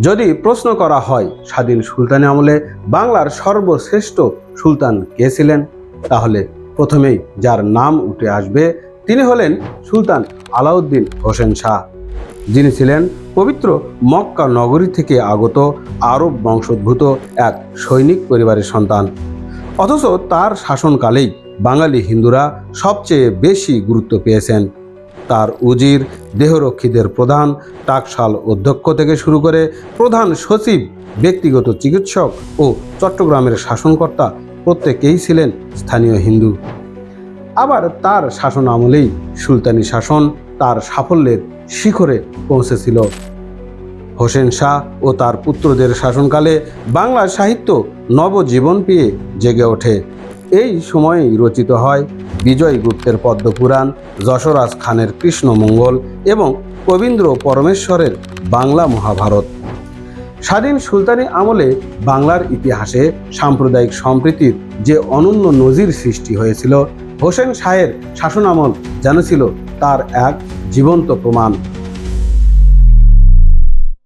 যদি প্রশ্ন করা হয়, স্বাধীন সুলতানি আমলে বাংলার সর্বশ্রেষ্ঠ সুলতান কে ছিলেন? তাহলে প্রথমেই যার নাম উঠে আসবে, তিনি হলেন সুলতান আলাউদ্দিন হোসেন শাহ। যিনি ছিলেন পবিত্র মক্কা নগরী থেকে আগত আরব বংশোদ্ভূত এক সৈনিক পরিবারের সন্তান। অথচ তার শাসনকালেই বাঙালি হিন্দুরা সবচেয়ে বেশি গুরুত্ব পেয়েছেন। তার উজির দেহরক্ষীদের প্রধান টাকশাল অধ্যক্ষ থেকে শুরু করে প্রধান সচিব, ব্যক্তিগত চিকিৎসক ও চট্টগ্রামের শাসনকর্তা প্রত্যেকেই ছিলেন স্থানীয় হিন্দু। আবার তার শাসন আমলেই সুলতানি শাসন তার সাফল্যের শিখরে পৌঁছেছিল। হোসেন শাহ ও তার পুত্রদের শাসনকালে বাংলা সাহিত্য নবজীবন পেয়ে জেগে ওঠে। এই সময়েই রচিত হয় বিজয় গুপ্তের পদ্মপুরাণ যশোরাজ খানের কৃষ্ণমঙ্গল এবং কবীন্দ্র পরমেশ্বরের বাংলা মহাভারত। স্বাধীন সুলতানি আমলে বাংলার ইতিহাসে সাম্প্রদায়িক সম্প্রীতির যে অনন্য নজির সৃষ্টি হয়েছিল, হোসেন শাহের শাসনামল যেন ছিল তার এক জীবন্ত প্রমাণ।